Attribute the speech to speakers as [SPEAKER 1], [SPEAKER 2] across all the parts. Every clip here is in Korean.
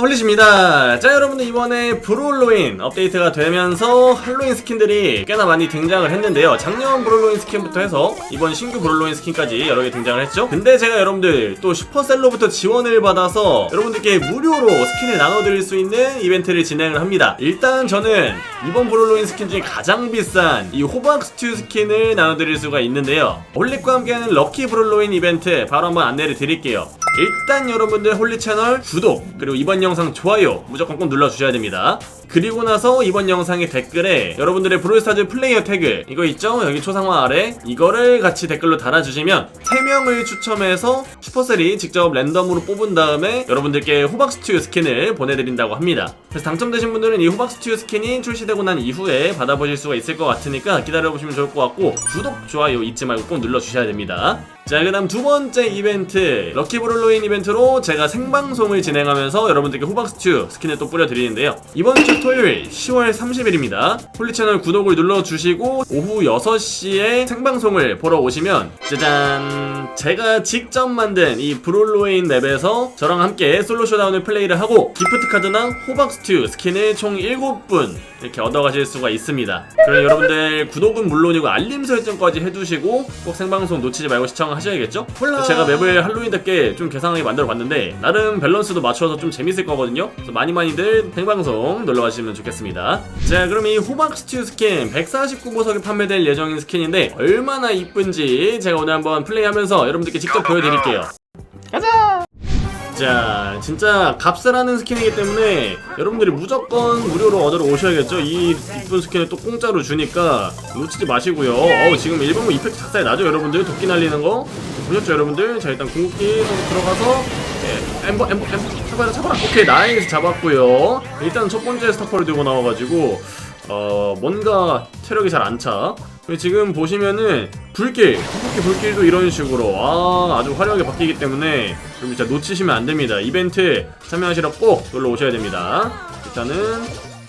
[SPEAKER 1] 홀리십니다. 자 여러분들 이번에 브롤로인 업데이트가 되면서 할로윈 스킨들이 꽤나 많이 등장을 했는데요. 작년 브롤로인 스킨부터 해서 이번 신규 브롤로인 스킨까지 여러 개 등장을 했죠. 근데 제가 여러분들 또 슈퍼셀로부터 지원을 받아서 여러분들께 무료로 스킨을 나눠드릴 수 있는 이벤트를 진행을 합니다. 일단 저는 이번 브롤로인 스킨 중에 가장 비싼 이 호박 스튜 스킨을 나눠드릴 수가 있는데요. 홀릭과 함께하는 럭키 브롤로인 이벤트 바로 한번 안내를 드릴게요. 일단 여러분들 홀리 채널 구독 그리고 이번 영상 좋아요 무조건 꼭 눌러주셔야 됩니다 그리고 나서 이번 영상의 댓글에 여러분들의 브롤스타즈 플레이어 태그 이거 있죠? 여기 초상화 아래? 이거를 같이 댓글로 달아주시면 3명을 추첨해서 슈퍼셀이 직접 랜덤으로 뽑은 다음에 여러분들께 호박 스튜 스킨을 보내드린다고 합니다. 그래서 당첨되신 분들은 이 호박 스튜 스킨이 출시되고 난 이후에 받아보실 수가 있을 것 같으니까 기다려보시면 좋을 것 같고 구독, 좋아요 잊지 말고 꼭 눌러주셔야 됩니다 자, 그 다음 두 번째 이벤트, 럭키브롤로인 이벤트로 제가 생방송을 진행하면서 여러분들께 호박스튜 스킨을 또 뿌려드리는데요. 이번 주 토요일 10월 30일입니다. 홀리채널 구독을 눌러주시고 오후 6시에 생방송을 보러 오시면 짜잔! 제가 직접 만든 이 브롤로인 맵에서 저랑 함께 솔로 쇼다운을 플레이를 하고 기프트 카드나 호박스튜 스킨을 총 7분 이렇게 얻어가실 수가 있습니다. 그럼 여러분들 구독은 물론이고 알림 설정까지 해두시고 꼭 생방송 놓치지 말고 시청 하셔야겠죠? 제가 맵을 할로윈답게 좀 개상하게 만들어 봤는데 나름 밸런스도 맞춰서 좀 재밌을 거거든요. 그래서 많이 많이들 생방송 놀러 가시면 좋겠습니다. 자, 그럼 이 호박 스튜 스킨 149보석에 판매될 예정인 스킨인데 얼마나 이쁜지 제가 오늘 한번 플레이하면서 여러분들께 직접 보여드릴게요. 자, 진짜 값을 하는 스킨이기 때문에 여러분들이 무조건 무료로 얻으러 오셔야겠죠? 이 이쁜 스킨을 또 공짜로 주니까 놓치지 마시고요. 어우, 지금 일본무 이펙트 작살 나죠, 여러분들? 도끼 날리는 거? 보셨죠, 여러분들? 자, 일단 궁극기 좀 들어가서 네, 엠버, 엠버, 엠버, 잡아라, 잡아라. 오케이, 나이스 잡았고요. 일단 첫 번째 스타퍼를 들고 나와가지고 어, 뭔가 체력이 잘 안 차. 지금 보시면은 불길, 궁극기 불길도 이런 식으로 아, 아주 화려하게 바뀌기 때문에 여러분 진짜 놓치시면 안 됩니다. 이벤트 참여하시러 꼭 놀러 오셔야 됩니다. 일단은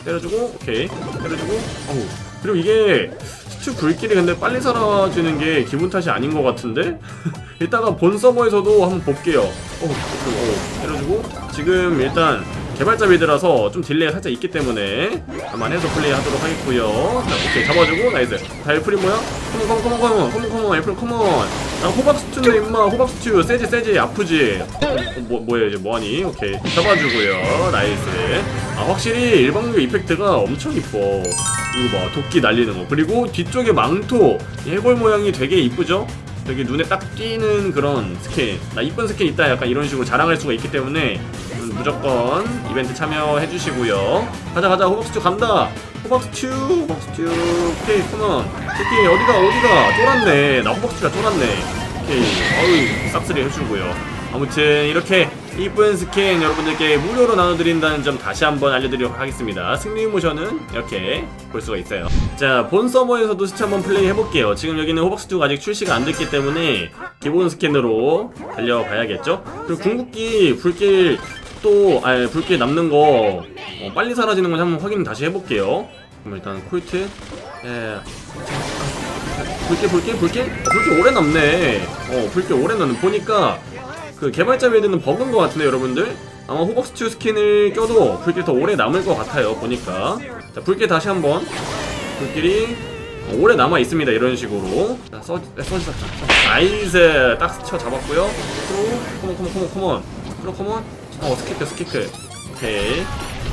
[SPEAKER 1] 때려주고 오케이 때려주고 어우 그리고 이게 스튜 불길이 근데 빨리 사라지는 게 기분 탓이 아닌 것 같은데 이따가 본 서버에서도 한번 볼게요. 어, 어, 때려주고 지금 일단 개발자 비드라서 좀 딜레이가 살짝 있기 때문에 감안해서 플레이하도록 하겠고요. 자, 오케이 잡아주고 나이스. 다 엘프리 뭐야? 컴온 컴온 컴온 컴온 컴온 엘프리 컴온. 나 호박 스튜네 임마 호박 스튜 세지 세지 아프지. 어, 뭐 뭐야 이제 뭐하니? 오케이 잡아주고요. 나이스. 아 확실히 일방류 이펙트가 엄청 이뻐. 이거 봐 도끼 날리는 거 그리고 뒤쪽에 망토 이 해골 모양이 되게 이쁘죠? 되게 눈에 딱 띄는 그런 스킨 나 이쁜 스킨 있다 약간 이런 식으로 자랑할 수가 있기 때문에 음, 무조건 이벤트 참여해 주시고요. 가자 가자. 호박스튜 간다. 호박스튜 호박스튜 오케이 컴온. 새끼 어디가 어디가? 쫄았네. 나 호박스튜가 쫄았네. 오케이. 어이 싹쓸이 해주고요. 아무튼 이렇게 이쁜 스킨 여러분들께 무료로 나눠드린다는 점 다시 한번 알려드리도록 하겠습니다. 승리 모션은 이렇게 볼 수가 있어요. 자, 본 서버에서도 스치 한번 플레이 해볼게요. 지금 여기는 호박스튜가 아직 출시가 안 됐기 때문에 기본 스킨으로 달려봐야겠죠? 그리고 궁극기 불길 또, 아 불길 남는 거 어, 빨리 사라지는 건 한번 확인 다시 해볼게요. 그럼 일단 콜트, 예. 불길 불길 불길? 어, 불길 오래 남네. 어, 불길 오래 남는 보니까 그 개발자 빌드는 버그인 것 같은데 여러분들? 아마 호박스튜 스킨을 껴도 불길 더 오래 남을 것 같아요 보니까. 자 불길 다시 한번. 불길이 오래 남아 있습니다 이런 식으로. 자 써, 써지다 나이스. 딱 스쳐 잡았고요. 그리고 컴온 컴온 컴온 컴온. 그리고 컴온 어 스키크 스키크 오케이.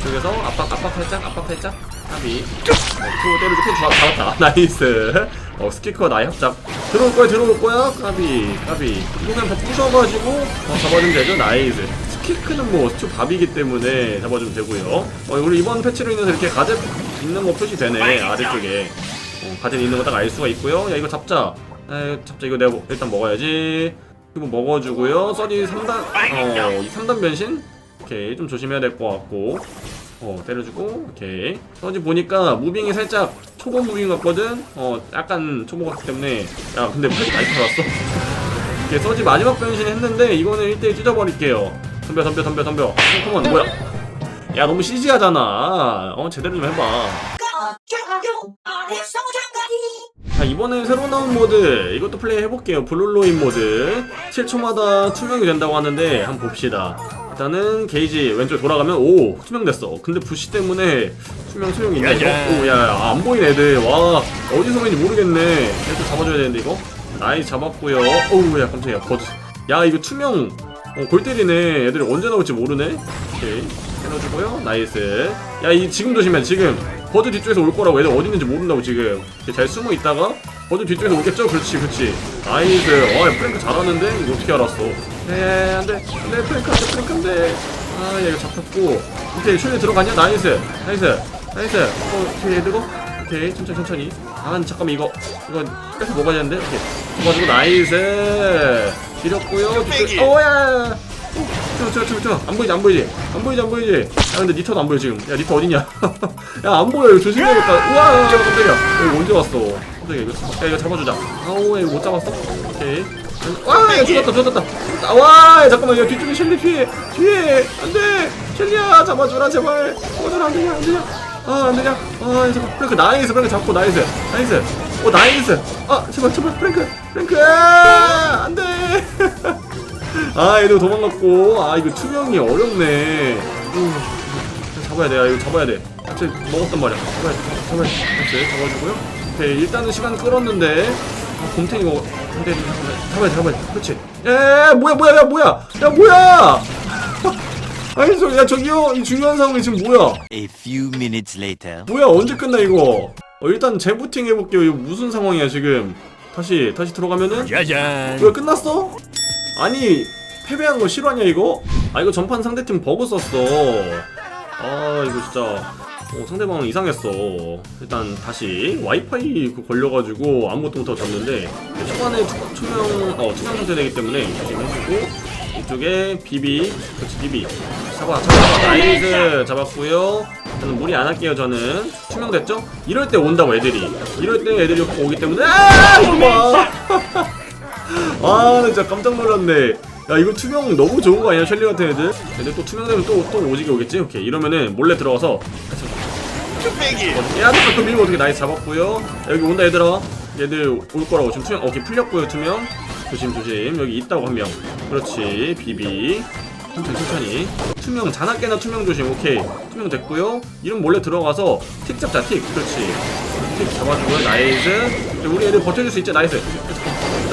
[SPEAKER 1] 이쪽에서 압박 압박 살짝 압박 살짝. 까비 어, 또 때려주고 좋아 잡았다. 나이스. 어 스키커 나의 합작. 들어올 거야 들어올 거야? 까비 까비. 이거 그냥 다 부셔가지고 어, 잡아주면 되죠? 나이스. 스키크는 뭐 스튜 밥이기 때문에 잡아주면 되고요. 어 우리 이번 패치로 인해서 이렇게 가젯 있는 거 표시되네 아래쪽에. 어, 가젯 있는 거 딱 알 수가 있고요. 야 이거 잡자. 에 잡자. 이거 내가 뭐- 일단 먹어야지 이거 먹어주고요. 써니 3단 어 3단 변신? 오케이 좀 조심해야 될 것 같고. 어 때려주고 오케이. 서지 보니까 무빙이 살짝 초보 무빙 같거든? 어 약간 초보 같기 때문에. 야 근데 팔이 많이 팔았어. 오케이 서지 마지막 변신 했는데 이거는 1대1 찢어버릴게요. 덤벼 덤벼 덤벼 덤벼. 컴컴온 뭐야? 야 너무 CG하잖아. 어 제대로 좀 해봐 자 이번에 새로 나온 모드. 이것도 플레이 해볼게요. 블룰로인 모드. 7초마다 투명이 된다고 하는데 한번 봅시다. 일단은 게이지 왼쪽 돌아가면 오 투명됐어. 근데 부시 때문에 투명 소용이 있나 이거? 오야안 보이네 애들. 와 어디서 보이는지 모르겠네. 얘도 잡아줘야 되는데 이거? 나이 잡았고요. 어우 야 깜짝이야. 버즈. 야 이거 투명. 어, 골 때리네. 애들이 언제 나올지 모르네. 오케이. 해놔주고요. 나이스. 야 이 지금 조심해 지금 버드 뒤쪽에서 올 거라고 애들 어디 있는지 모른다고 지금. 잘 숨어 있다가 버드 뒤쪽에서 오겠죠? 그렇지 그렇지. 나이스 와 프랭크 잘하는데? 이거 어떻게 알았어? 네 안돼. 안돼 프랭크 안돼 프랭크 안돼. 아야 이거 잡혔고. 오케이 슈리 들어가냐? 나이스. 나이스. 나이스. 어 뒤에 애들고 오케이 천천히 천천히. 아 잠깐만 이거. 이거 뺏어 먹어야 되는데? 오케이. 잡아주고 나이스. 지렸고요. 어야 저저 저 저. 안 보이지 안 보이지? 안 보이지 안 보이지? 야 근데 니터도 안 보여 지금. 야 니터 어딨냐? 야 안 보여. 조심해야겠다 우와 깜짝이야 이거 언제 왔어? 깜짝이야 이거. 야 이거 잡아주자. 아우 야 이거 못 잡았어? 오케이. 와야 죽었다 죽었다. 아, 와 잠깐만. 야 뒤쪽에 셸리 뒤에 뒤에 안돼. 셸리야 잡아주라 제발. 잡아주라 안되냐 안되냐? 아 안되냐? 아 잠깐. 프랭크 나이스 프랭크 잡고 나이스. 나이스. 오 나이스. 아 제발 제발 프랭크. 프랭크! 아, 안돼 아 얘도 도망갔고. 아 이거 투명이 어렵네. 음, 잡아야 돼야 이거 잡아야 돼. 갑자기 먹었단 말이야. 잡아야 돼. 잡아야 돼. 됐어요. 잡아주고요. 오케이. 일단은 시간 끌었는데. 아 곰탱이 먹어. 근데 잡아야 돼. 잡아야 돼. 그렇지. 에 뭐야 뭐야 야 뭐야. 야 뭐야. 아니 저 야 저기요. 이 중요한 상황이 지금 뭐야?
[SPEAKER 2] A few minutes later.
[SPEAKER 1] 뭐야 언제 끝나 이거? 어, 일단 재부팅 해볼게요. 이거 무슨 상황이야 지금? 다시 다시 들어가면은?
[SPEAKER 2] 짜잔.
[SPEAKER 1] 왜 끝났어? 아니 패배한 거 실화냐 이거? 아 이거 전판 상대팀 버그 썼어. 아 이거 진짜. 어, 상대방 이상했어. 일단 다시 와이파이 그 걸려가지고 아무것도 못하고 졌는데 초반에 투, 투명 어 투명 상태 되기 때문에 조심 해주고 이쪽에 비비 그렇지 비비. 잡아 잡아 나이스. 잡았고요. 저는 무리 안 할게요 저는. 투명됐죠? 이럴 때 온다고 애들이. 이럴 때 애들이 오기 때문에. 아 이거 봐 아, 나 진짜 깜짝 놀랐네. 야, 이거 투명 너무 좋은 거 아니야, 셸리 같은 애들? 애들 또 투명되면 또, 또 오지게 오겠지? 오케이. 이러면은 몰래 들어가서. 야, 잠깐, 그 밀고 어떻게 나이스 잡았고요. 야, 여기 온다, 얘들아. 얘들 올 거라고. 지금 투명, 오케이, 풀렸고요, 투명. 조심, 조심. 여기 있다고 한 명. 그렇지, 비비. 천천히, 천천히. 투명, 자나깨나 투명 조심. 오케이. 투명 됐고요. 이름 몰래 들어가서 틱 잡자, 틱. 그렇지. 틱 잡아주고요. 나이스. 우리 애들 버텨줄 수 있지? 나이스.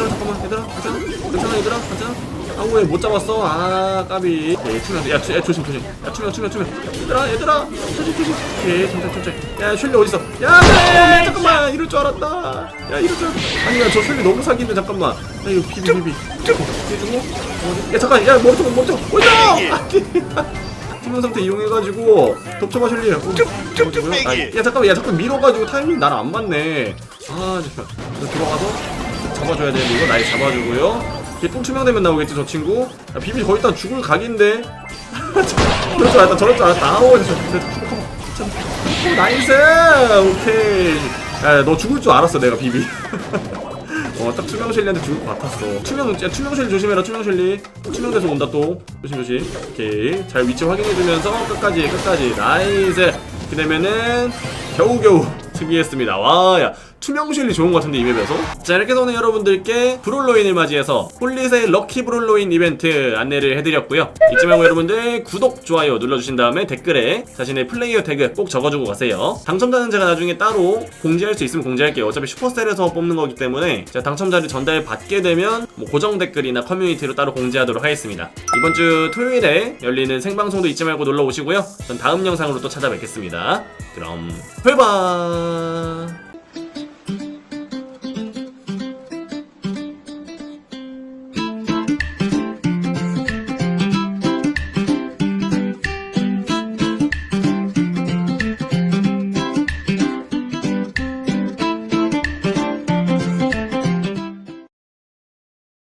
[SPEAKER 1] 얘들아 잠깐만 얘들아 괜찮아? 괜찮아 얘들아? 괜찮아? 아우 왜못 잡았어? 아 까비. 오케이 투명 야, 투, 야 조심 조심. 야 투명 투명 투명 얘들아 얘들아. 조심 조심. 오케이 천천히 천천히 야 셜리 어딨어? 야 네, 잠깐만! 이럴 줄 알았다. 야 이럴 줄 알았다. 아니 야 저 셜리 너무 사기인데 잠깐만. 야 이거 비비 비비. 해주고 야 잠깐 야 멈춰 멈춰 멈춰 아니 투명 상태 이용해가지고 덮쳐봐 셜리. 어, 잡아주고요. 아, 야 잠깐만 야 자꾸 밀어가지고 타이밍 나랑 안 맞네. 아 잠깐 들어가서 잡아줘야 되는데 이거 나이 잡아주고요. 얘똥 투명되면 나오겠지 저 친구? 야, 비비 거의 다 죽을 각인데. 저럴 줄 알았다 저럴 줄 알았다. 저, 저, 나이스! 오케이. 야 너 죽을 줄 알았어 내가 비비 어 딱 투명 셸리한테 죽을 것 같았어. 투명 야, 투명 셸리 조심해라 투명 셸리. 투명돼서 온다 또. 조심 조심. 오케이. 잘 위치 확인해주면서 끝까지 끝까지. 나이스! 이렇게 되면은 겨우겨우 승리했습니다. 와 야 투명 셸리 좋은 것 같은데 이 맵에서? 자 이렇게 해서 오늘 여러분들께 브롤로인을 맞이해서 홀릿의 럭키 브롤로인 이벤트 안내를 해드렸고요. 잊지 말고 여러분들 구독 좋아요 눌러주신 다음에 댓글에 자신의 플레이어 태그 꼭 적어주고 가세요. 당첨자는 제가 나중에 따로 공지할 수 있으면 공지할게요. 어차피 슈퍼셀에서 뽑는 거기 때문에 제가 당첨자를 전달 받게 되면 뭐 고정 댓글이나 커뮤니티로 따로 공지하도록 하겠습니다. 이번 주 토요일에 열리는 생방송도 잊지 말고 놀러 오시고요. 전 다음 영상으로 또 찾아뵙겠습니다. 그럼 별바